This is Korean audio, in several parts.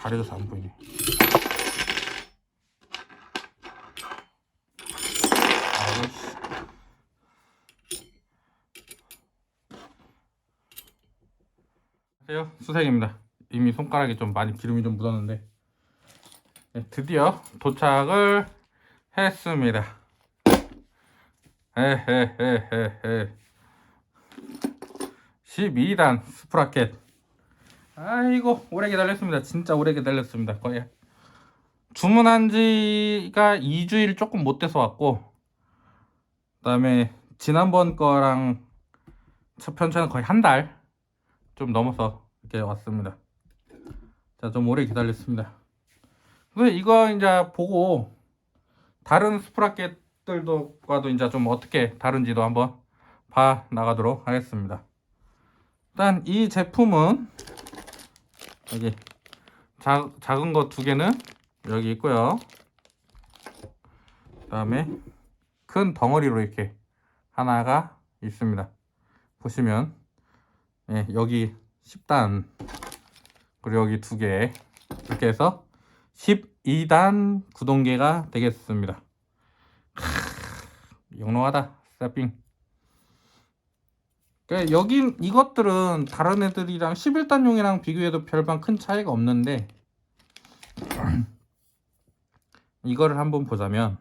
가려져서 안 보이네. 안녕하세요. 수색입니다. 이미 손가락에 좀 많이 기름이 좀 묻었는데 네, 드디어 도착을 했습니다. 헤헤헤헤헤 12단 스프라켓 아이고 오래 기다렸습니다. 진짜 오래 기다렸습니다. 거의 주문한 지가 2주일 조금 못 돼서 왔고 그 다음에 지난번 거랑 첫 편차는 거의 한 달 좀 넘어서 이렇게 왔습니다. 자 좀 오래 기다렸습니다. 근데 이거 이제 보고 다른 스프라켓들과도 이제 좀 어떻게 다른지도 한번 봐 나가도록 하겠습니다. 일단 이 제품은 여기 자, 작은 거 두 개는 여기 있고요. 그 다음에 큰 덩어리로 이렇게 하나가 있습니다. 보시면 예, 여기 10단 그리고 여기 두 개 이렇게 해서 12단 구동계가 되겠습니다. 크, 영롱하다 스타핑. 그러니까 여긴 이것들은 다른 애들이랑 11단용이랑 비교해도 별반 큰 차이가 없는데 이거를 한번 보자면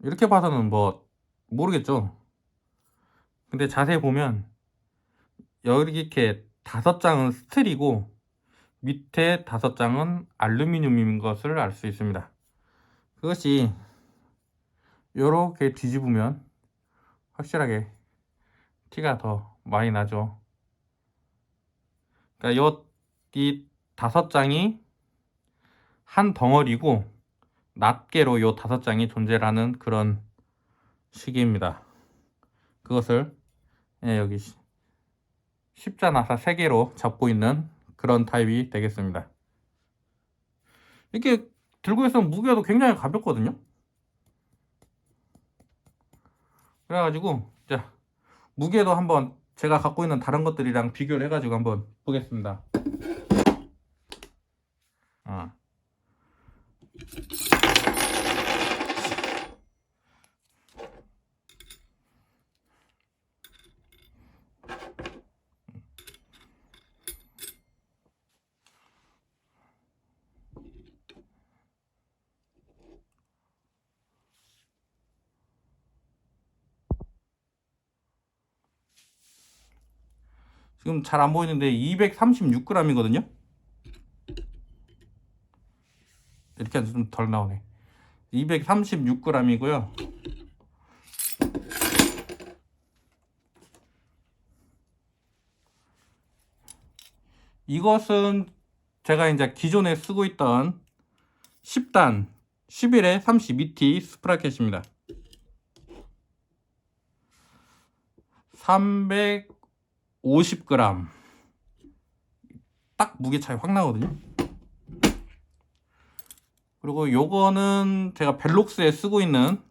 이렇게 봐서는 뭐 모르겠죠. 근데 자세히 보면 여기 이렇게 다섯 장은 스틸이고 밑에 다섯 장은 알루미늄인 것을 알 수 있습니다. 그것이 이렇게 뒤집으면 확실하게 티가 더 많이 나죠. 그러니까 요 이 다섯 장이 한 덩어리고 낱개로 요 다섯 장이 존재하는 그런 시기입니다. 그것을 예, 여기 시- 십자나사 세 개로 잡고 있는 그런 타입이 되겠습니다. 이렇게 들고 있으면 무게도 굉장히 가볍거든요. 그래가지고 자 무게도 한번 제가 갖고 있는 다른 것들이랑 비교를 해가지고 한번 보겠습니다. 어. 지금 잘 안 보이는데 236g이거든요. 이렇게 하면 좀 덜 나오네. 236g이고요. 이것은 제가 이제 기존에 쓰고 있던 10단 11에 32T 스프라켓입니다. 350g. 딱 무게 차이 확 나거든요. 그리고 요거는 제가 벨록스에 쓰고 있는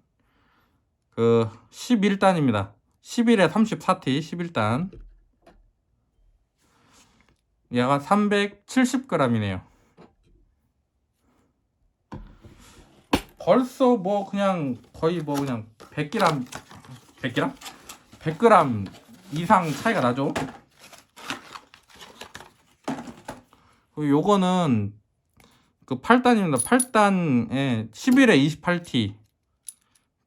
그 11단입니다. 11에 34T 11단. 얘가 370g이네요. 벌써 뭐 그냥 거의 뭐 그냥 100g 100g? 100g 이상 차이가 나죠. 요거는 그 8단입니다. 8단에 11에 28T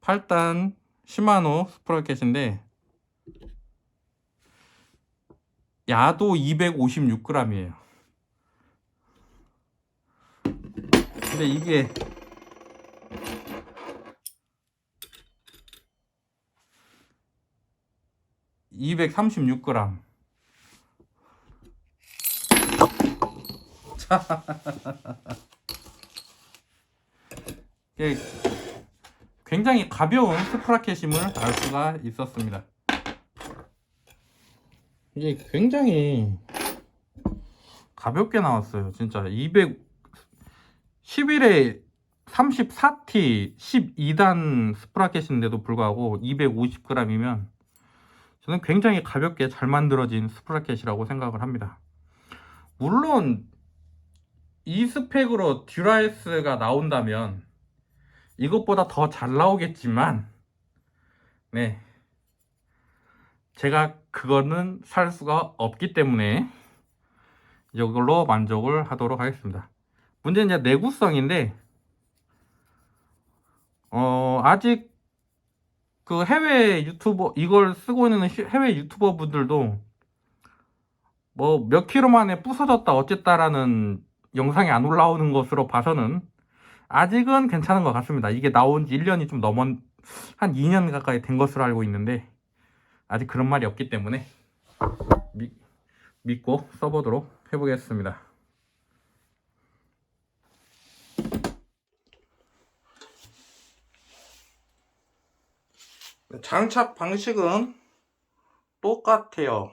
8단 시마노 스프라켓인데 야도 256g이에요. 근데 이게 (236g) 이게 굉장히 가벼운 스프라켓임을 알 수가 있었습니다. 이게 굉장히 가볍게 나왔어요. 진짜 200 11에 34T 12단 스프라켓인데도 불구하고 250g이면 저는 굉장히 가볍게 잘 만들어진 스프라켓이라고 생각을 합니다. 물론 이 스펙으로 듀라이스가 나온다면 이것보다 더 잘 나오겠지만 네 제가 그거는 살 수가 없기 때문에 이걸로 만족을 하도록 하겠습니다. 문제는 이제 내구성인데 어 아직 그 해외 유튜버 이걸 쓰고 있는 시- 해외 유튜버 분들도 뭐 몇 킬로 만에 부서졌다 어쨌다라는 영상이 안 올라오는 것으로 봐서는 아직은 괜찮은 것 같습니다. 이게 나온 지 1년이 좀 넘은 한 2년 가까이 된 것으로 알고 있는데 아직 그런 말이 없기 때문에 미- 믿고 써보도록 해보겠습니다. 장착 방식은 똑같아요.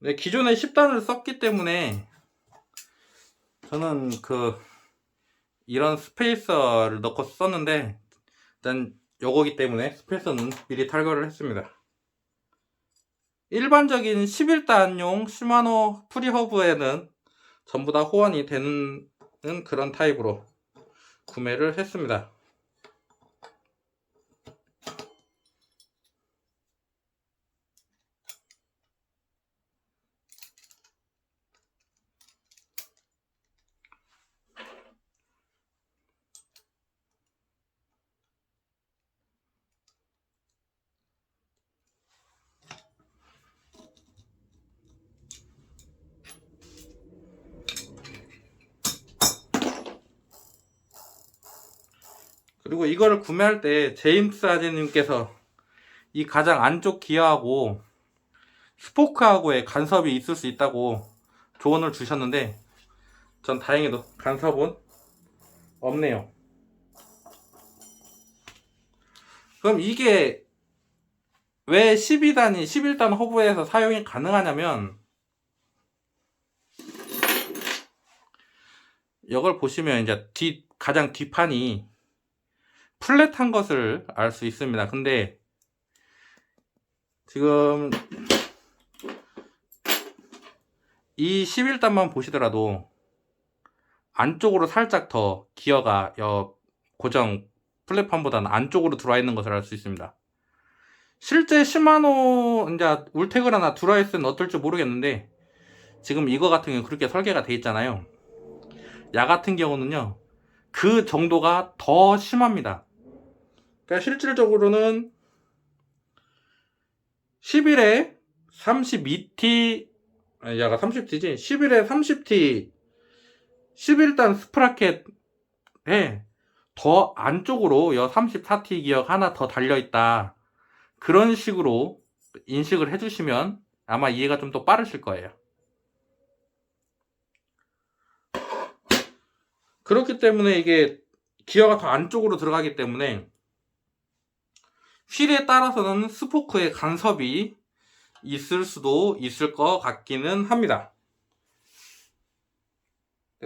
네, 기존에 10단을 썼기 때문에 저는 그 이런 스페이서를 넣고 썼는데 일단 요거기 때문에 스페이서는 미리 탈거를 했습니다. 일반적인 11단용 시마노 프리허브에는 전부 다 호환이 되는 그런 타입으로 구매를 했습니다. 그리고 이거를 구매할 때 제임스 아재님께서 이 가장 안쪽 기어하고 스포크하고의 간섭이 있을 수 있다고 조언을 주셨는데 전 다행히도 간섭은 없네요. 그럼 이게 왜 12단이 11단 허브에서 사용이 가능하냐면 이걸 보시면 이제 뒤 가장 뒷판이 플랫한 것을 알 수 있습니다. 근데 지금 이 11단만 보시더라도 안쪽으로 살짝 더 기어가 여 고정 플랫판보다는 안쪽으로 들어와 있는 것을 알 수 있습니다. 실제 시마노 이제 울테그라나 드라이스는 어떨지 모르겠는데 지금 이거 같은 경우 그렇게 설계가 돼 있잖아요. 야 같은 경우는요. 그 정도가 더 심합니다. 그러니까 실질적으로는 11에 32T 아니 야가 30T지? 11에 30T 11단 스프라켓에 더 안쪽으로 여 34T 기억 하나 더 달려있다. 그런 식으로 인식을 해주시면 아마 이해가 좀 더 빠르실 거예요. 그렇기 때문에 이게 기어가 더 안쪽으로 들어가기 때문에 휠에 따라서는 스포크의 간섭이 있을 수도 있을 것 같기는 합니다.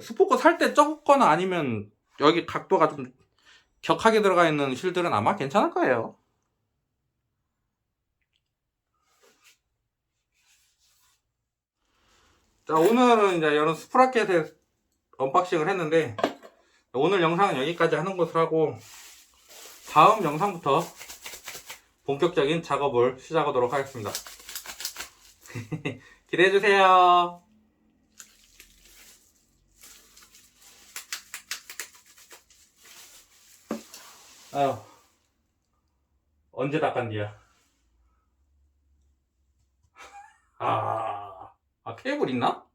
스포크 살 때 적거나 아니면 여기 각도가 좀 격하게 들어가 있는 휠들은 아마 괜찮을 거예요. 자, 오늘은 이제 이런 스프라켓에 언박싱을 했는데 오늘 영상은 여기까지 하는 것으로 하고 다음 영상부터 본격적인 작업을 시작하도록 하겠습니다. 기대해주세요. 아유, 언제 닦았디야? 아, 아, 케이블 있나?